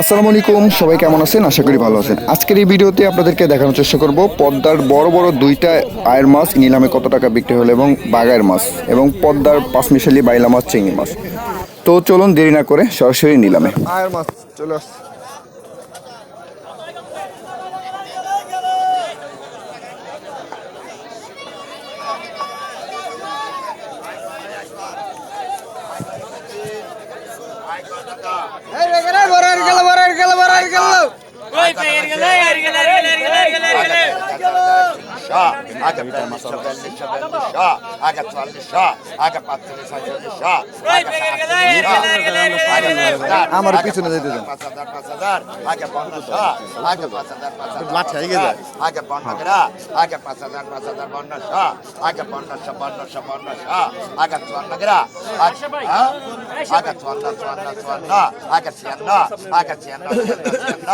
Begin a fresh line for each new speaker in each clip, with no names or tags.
আসসালামু আলাইকুম, সবাই কেমন আছেন? আশা করি ভালো আছেন। আজকের এই ভিডিওতে আপনাদেরকে দেখানোর চেষ্টা করব পদ্মার বড় বড় দুইটা আয়ের মাছ নিলামে কত টাকা বিক্রি হলো এবং বাগায়ের মাছ এবং পদ্মার পাঁচমিশালি বাইলা মাছ, চিংড়ি মাছ। তো চলুন দেরি না করে সরাসরি নিলামে। আয়ের মাছ চলে আসছে।
ওই পেয়ের গেলে আর গেলে আর গেলে আর গেলে আর গেলে
আমার পিছনে যেতে দেন
এগিয়ে যায়।
আগে পনেরো আগে পাঁচ হাজার পাঁচ হাজার পনেরোশো আগে পনেরোশো পনেরোশো পনেরোশো আগে চুয়ান্ন গ্রা আগে চুয়ান্ন চুয়ান্ন চুয়ান্ন আগে ছিয়ান্ন আগে ছিয়ান্ন ছিয়ান্ন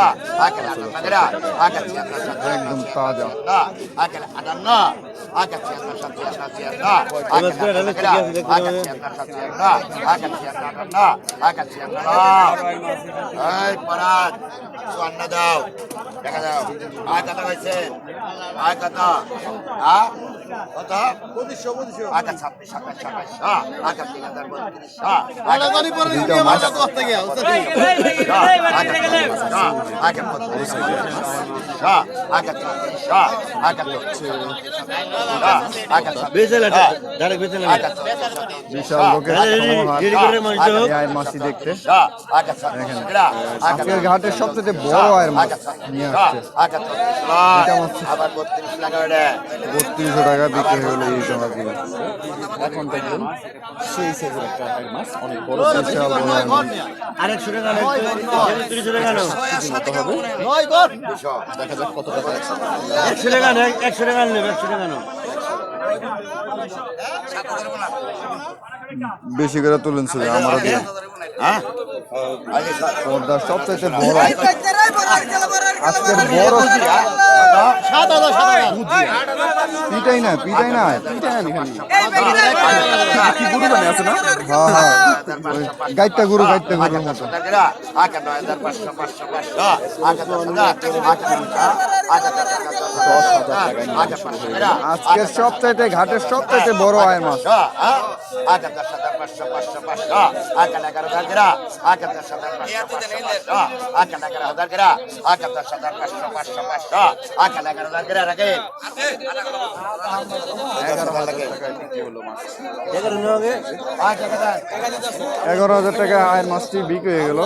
আগে আটান্ন গ্রা আগে ছিয়ান্ন। আগে আটান্ন 자 আগে ছিয়ান্ন ছিয়ান্ন ছিয়ান্ন আগে আটান্ন গ্রা আগে ছিয়ান্ন ছিয়ান্ন আগে ছিয়ান্ন আটান্ন আগে ছিয়ান্ন এই পরাগ চুয়ান্ন দাও দেখা যাও আয় কত হয়েছে আয় কত হ্যাঁ কত
পঁচিশশো পঁচিশশো
আগে ছাব্বিশ সাতাশ সাতাশ আগে তিন হাজার বত্রিশ
আটা জানি পরে দিকে
বিশাল লোকের দেখতে আজকের ঘাটের সবচেয়ে বড় আয়ের মাছ নিয়ে আসছে।
আবার বত্রিশ লাগা ওটা
বত্রিশশো টাকা বিক্রি হলো এই জমাগুলো
এখন দেখবেন সেই সাইজের একটা আয়ের মাছ অনেক বড়
বিশাল বড় আয়ের মাছ।
আরেকশো টাকা তিরিশ টাকা মতো হবে দেখা যাক কত টাকা
একশো টাকা নেই একশো টাকা নেবে একশো টাকা নেব।
বেশি করে তুলেন ছিল আমার দিয়ে। সব সবচেয়ে বড় আজকের বড়
সাত হাজার সাত হাজার
পিটাই না পিটাই না।
কি গুরু জানে আছে না
হ্যাঁ হ্যাঁ গুরু। আজকের সবচাইতে ঘাটের সবচাইতে বড় আয়ের মাছ।
আগে আগে এগারো হাজার
টাকা আয়ের মাছটি বিক্রি হয়ে গেল।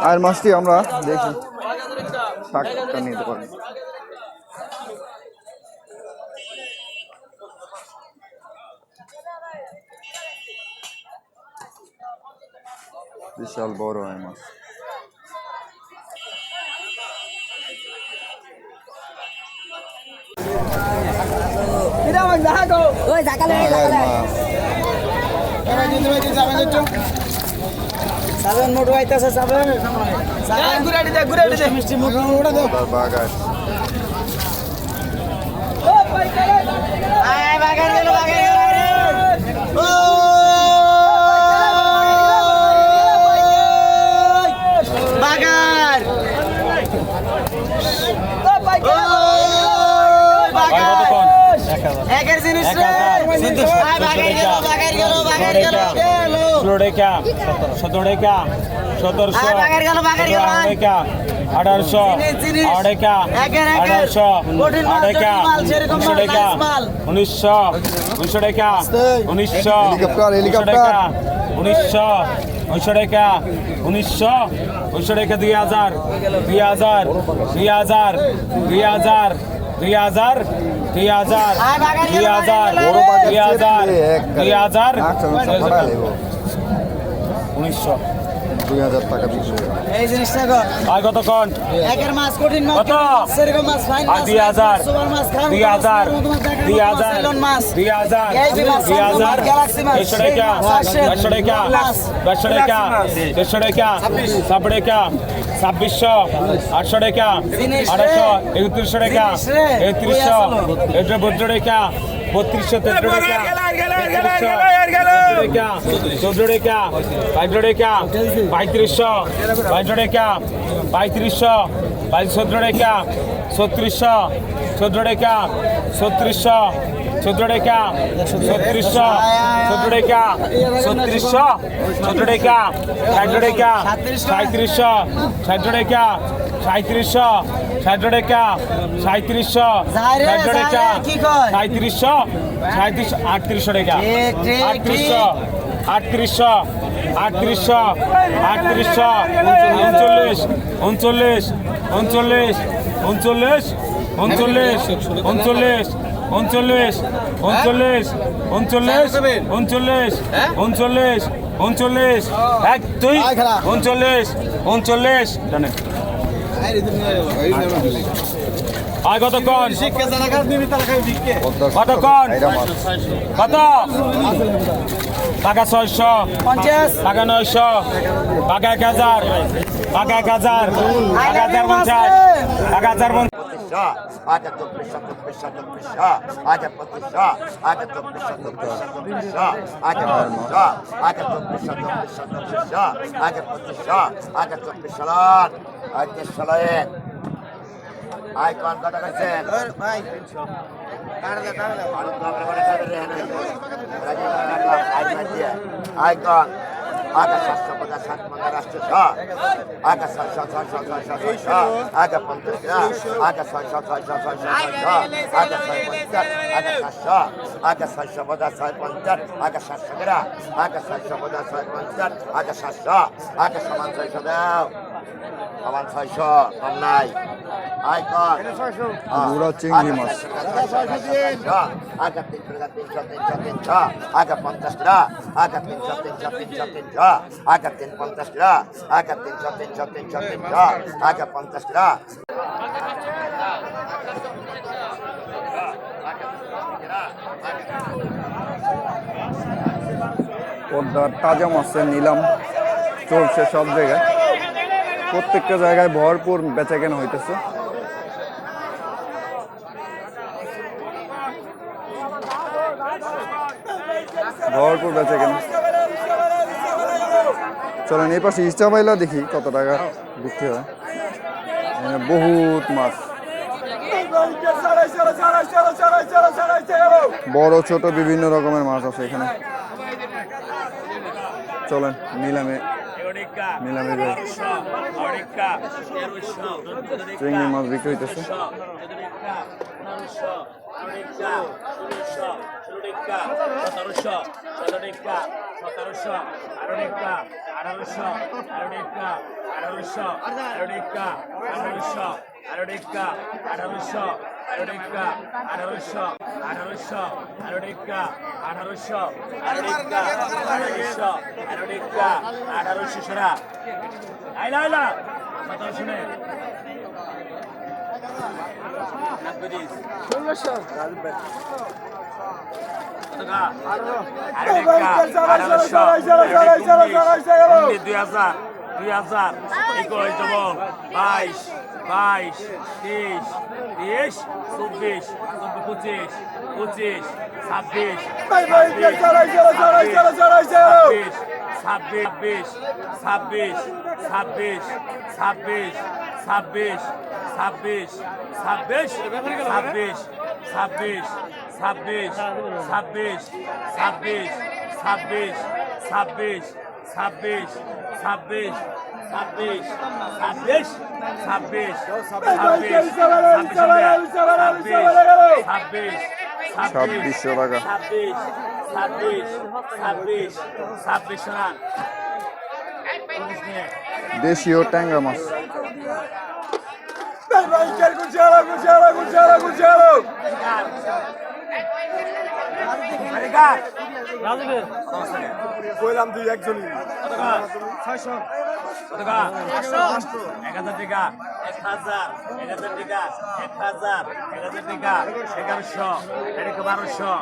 আয়ের মাছটি আমরা দেখি। নিতে পারি বাগান
বাগান গেল বাগান গেল বাগান একের জিনিস
ষোলো টাকা। সতেরো টাকা। সতেরোশো। টাকা আঠারোশো। টাকা। আঠারোশো। টাকা। উনিশশো টাকা। উনিশশো। উনিশশো টাকা। উনিশশো।
Helicopter, helicopter.
উনিশশো। উনিশশো টাকা উনিশশো ওইশো টাকা দুই হাজার দুই হাজার দুই হাজার দুই হাজার দুই হাজার দুই হাজার দুই হাজার। দুই হাজার দুই হাজার। উনিশশো
দুই হাজার টাকা গেল
এই জিনিসটা কর।
আর কতক্ষণ
একের মাছ কঠিন মাছ
কত?
সেরকম মাছ ফাইন মাছ
দুই হাজার।
সুপার মাছ খান
দুই হাজার। দুই হাজার।
মাছ।
দুই হাজার। দুই হাজার।
গ্যালাক্সি মাছ,
দেড়শো টাকা। দেড়শো টাকা।
মাছ,
দেড়শো টাকা। দেড়শো টাকা। ছাব্বিশ। টাকা। ছাব্বিশশো। আটশো টাকা। আঠাশশো একত্রিশশো টাকা। একত্রিশশো। এটা টাকা বত্রিশশো তেত্র টাকা চোদ্দ টাকা বাইশ টাকা পঁয়ত্রিশশো বাইশ টাকা পঁয়ত্রিশশো বাইশ চোদ্দ টাকা ছত্রিশশো চোদ্দ টাকা ছত্রিশশো চোদ্দ টাকা ছত্রিশশো চোদ্দ টাকা ছত্রিশশো চোদ্দ টাকা ষাট টাকা সাঁত্রিশশো ষাট টাকা সাঁত্রিশশো ষাট টাকা সাঁত্রিশশো ষাট টাকা সাঁত্রিশশো সাঁত্রিশ আটত্রিশশো টাকা আটত্রিশশো আটত্রিশশো আটত্রিশশো আটত্রিশশো উনচল্লিশ উনচল্লিশ উনচল্লিশ উনচল্লিশ উনচল্লিশ উনচল্লিশ উনচল্লিশ উনচল্লিশ উনচল্লিশ উনচল্লিশ উনচল্লিশ উনচল্লিশ এক দুই উনচল্লিশ উনচল্লিশ জানেন আর কতক্ষণ কতক্ষণ কত টাকা ছয়শো টাকা নয়শো টাকা এক হাজার টাকা এক হাজার টাকা হাজার পঞ্চাশ টাকা হাজার পঞ্চাশ
আজ চব্বিশ চব্বিশ চব্বিশ আজ পঁচিশ আজ চব্বিশ চব্বিশ চব্বিশ আজ পঁচিশ আজ চব্বিশ চব্বিশ চব্বিশ আজ পঁচিশ আজ চব্বিশ সালাদ আজ সালাদ ভাই কোন কথা কইছেন? ভাই। 300 কার কথা বলে আলু কাপড় করে করে রে না রাজা কাকা আই মাঝে আই কোন আগা সাতশো পঞ্চাশ সাত পঞ্চাশ রাষ্ট্র ছ আগা সাতশো ছয় ছয় ছয় ছয় ছ আগা পঞ্চাশ আগা ছয়শো ছয় ছয় ছয় ছয় ছয় ছ আগা ছয় পঞ্চাশ আগা সাতশো আগা ছয়শো পঞ্চাশ ছয় পঞ্চাশ। আগা সাতশো গ্রা আগা ছয়শো পঞ্চাশ ছয় পঞ্চাশ সমান ছয়শো দাও। সমান ছয়শো কম নাই আইকন
পুরা চিংড়ি মাছ
আগা তিনশো টাকা তিনশো তিনশো তিনশো আগা পঞ্চাশ টাকা আগা তিনশো তিনশো তিনশো তিনশো আগা তিন পঞ্চাশ টাকা আগা তিনশো তিনশো তিনশো তিনশো আগা পঞ্চাশ টাকা
পদ্মার তাজা মাছের নিলাম চলছে সব জায়গায় প্রত্যেকটা জায়গায় ভরপুর বেচা কেনা হইতেছে। ভরপুর বেচা কেনা চলেন, এই পাশে ইস্টা পাইলা দেখি কত টাকা বিক্রি হয়। এখানে বহুত মাছ। বড়, ছোট, বিভিন্ন রকমের মাছ আছে এখানে। চলেন, নিলামে যাই চিংড়ি মাছ বিক্রি হইতেছে।
টেক্কা সতেরোশো সতেরো টেক্কা সতেরোশো আরও টেক্কা আঠারোশো আরও টেক্কা আঠারোশো আরও টেক্কা আঠারোশো আরও টেক্কা আঠারোশো আরও টেক্কা আঠারোশো আঠারোশো আরও টেক্কা আঠারোশো আইলা আইলা সতেরোশো নে দুই হাজার দুই হাজার একুশ দেবো বাইশ বাইশ তেইশ তেইশ চব্বিশ পঁচিশ পঁচিশ ছাব্বিশ ছাব্বিশ ছাব্বিশ ছাব্বিশ ছাব্বিশ ছাব্বিশ ছাব্বিশ ছাব্বিশ ছাব্বিশ ছাব্বিশ ছাব্বিশ ছাব্বিশ ছাব্বিশ ছাব্বিশ ছাব্বিশ ছাব্বিশ ছাব্বিশ ছাব্বিশ ছাব্বিশ ছাব্বিশ ছাব্বিশ ছাব্বিশ
ছাব্বিশশো টাকা
ছাব্বিশ ছাব্বিশ ছাব্বিশ ছাব্বিশ
দেশীয় ট্যাংরা মাছ
কইলাম দুই একজনই
এক হাজার টাকা এক হাজার এক হাজার টাকা এক হাজার এক হাজার টাকা এগারোশো এদিকে বারোশো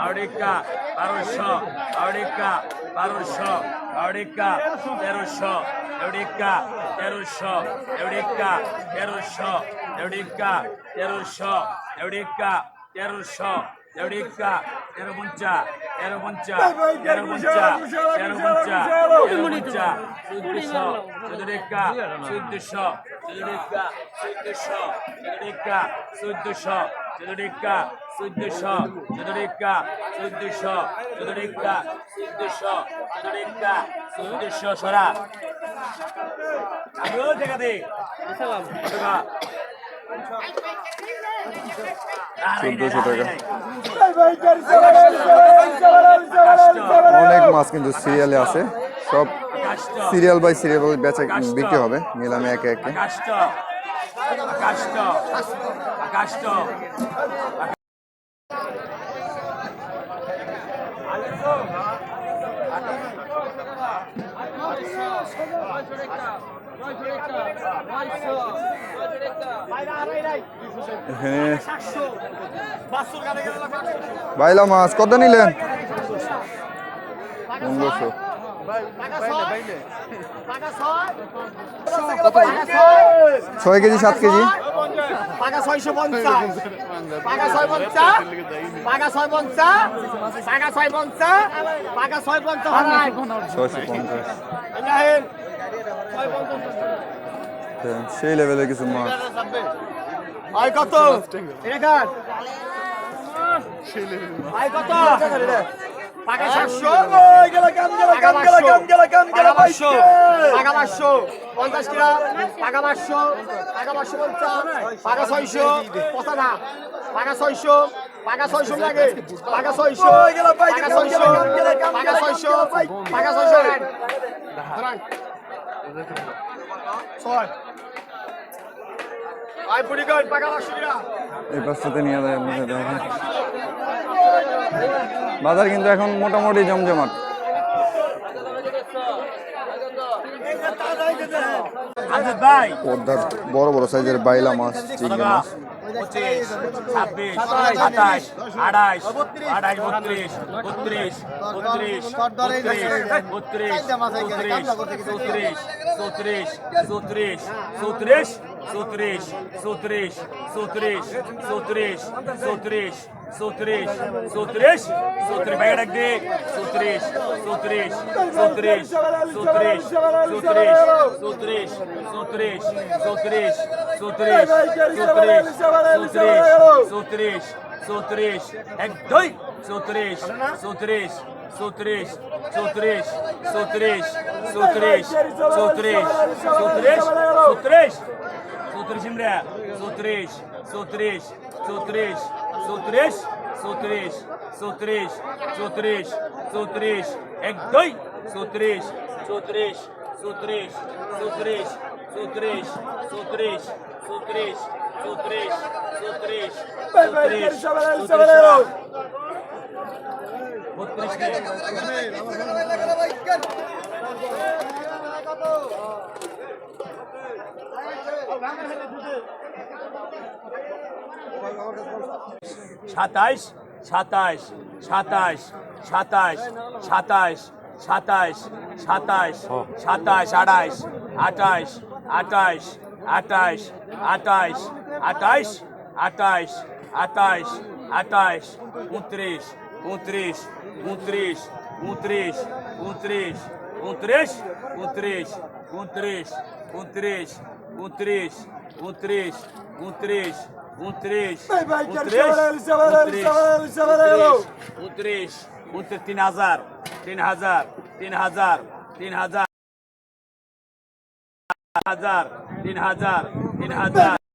আড়িকা বারোশো আড়িকা বারোশো আড়িকা তেরোশো আড়িকা তেরোশো এউডিকা তেরোশো এউডিকা তেরোশো এউডিকা তেরোশো এউডিকা তেরো পঞ্চা তেরো পঞ্চা তেরো পঞ্চা তেরো পঞ্চা তেরো পঞ্চা চোদ্দশো চোদ্দিকা চোদ্দশো চোদ্দিকা চোদ্দশো চোদ্দিকা চোদ্দশো চোদ্দিকা চোদ্দশো চোদ্দিকা চোদ্দশো চোদ্দিকা চোদ্দশো চোদ্দিকা চোদ্দশো সরা আমিও দেখা দে টাকা
চোদ্দশো টাকা। অনেক মাছ কিন্তু সিরিয়ালে আছে। সব সিরিয়াল বাই সিরিয়াল বেচা বিক্রি হবে নিলামে একে একে।
আকাশট
বাইলা মাছ কত নিলেন? পনেরোশো। ছয় কেজি সাত কেজি?
পাকা ছয়শো পঞ্চাশ। পাকা ছয় পঞ্চাশ পাকা ছয় পঞ্চাশ পাকা ছয় পঞ্চাশ পাকা ছয় পঞ্চাশ।
ছয়শো পঞ্চাশ। সেই লেভেলের কিছু মাছ
আয় কত আয় কত পাকা সাতশো পাকা পাঁচশো পাকা পাঁচশো পঞ্চাশ কিরা পাকা পাঁচশো পাকা পাঁচশো পঞ্চাশ পাকা ছয়শো পঁচানা পাকা ছয়শো পাকা ছয়শো লাগে পাকা ছয়শো পাকা ছয়শো পাকা ছয়শো পাকা ছয়শো
এই পাঁচটাতে নিয়ে যায় আপনাদের দেখেন বাজার কিন্তু এখন মোটামুটি জমজমাট। পদ্মার বড় বড় সাইজের বাইলা মাছ চিংড়ি মাছ।
পঁচিশ ছাব্বিশ সাতাশ আঠাশ আঠাশ বত্রিশ বত্রিশ বত্রিশ বত্রিশ বত্রিশ চৌত্রিশ চৌত্রিশ চৌত্রিশ চৌত্রিশ চৌত্রিশ চৌত্রিশ চৌত্রিশ চৌত্রিশ চৌত্রিশ চৌত্রিশ চৌত্রিশ চৌত্রিশ ভাই ডাক দে চৌত্রিশ চৌত্রিশ চৌত্রিশ চৌত্রিশ চৌত্রিশ চৌত্রিশ চৌত্রিশ চৌত্রিশ চৌত্রিশ চৌত্রিশ চৌত্রিশ চৌত্রিশ এক দুই চৌত্রিশ চৌত্রিশ চৌত্রিশ চৌত্রিশ চৌত্রিশ চৌত্রিশ চৌত্রিশ চৌত্রিশ চৌত্রিশ চৌত্রিশ ইমরা চৌত্রিশ চৌত্রিশ চৌত্রিশ চৌত্রিশ চৌত্রিশ চৌত্রিশ চৌত্রিশ চৌত্রিশ এক দুই চৌত্রিশ চৌত্রিশ চৌত্রিশ চৌত্রিশ চৌত্রিশ চৌত্রিশ চৌত্রিশ চৌত্রিশ চৌত্রিশ চৌত্রিশ চৌত্রিশ বত্রিশ সাতাইশ সাতাইশ সাতাইশ সাতাইশ সাতাইশ সাতাইশ সাতাইশ সাতাইশ আঠাইশ আঠাইশ আঠাইশ আঠাইশ আঠাইশ আঠাইশ আঠাইশ আঠাইশ আঠাইশ উনত্রিশ উনত্রিশ উনত্রিশ উনত্রিশ উনত্রিশ উনত্রিশ উনত্রিশ উনত্রিশ উনত্রিশ উনত্রিশ উনত্রিশ উনত্রিশ um 3. Vai, vai, um quero três, chavarelo, chavarelo, chavarelo, chavarelo. Um 3, um 3, তিন হাজার তিন হাজার তিন হাজার তিন হাজার হাজার তিন হাজার তিন হাজার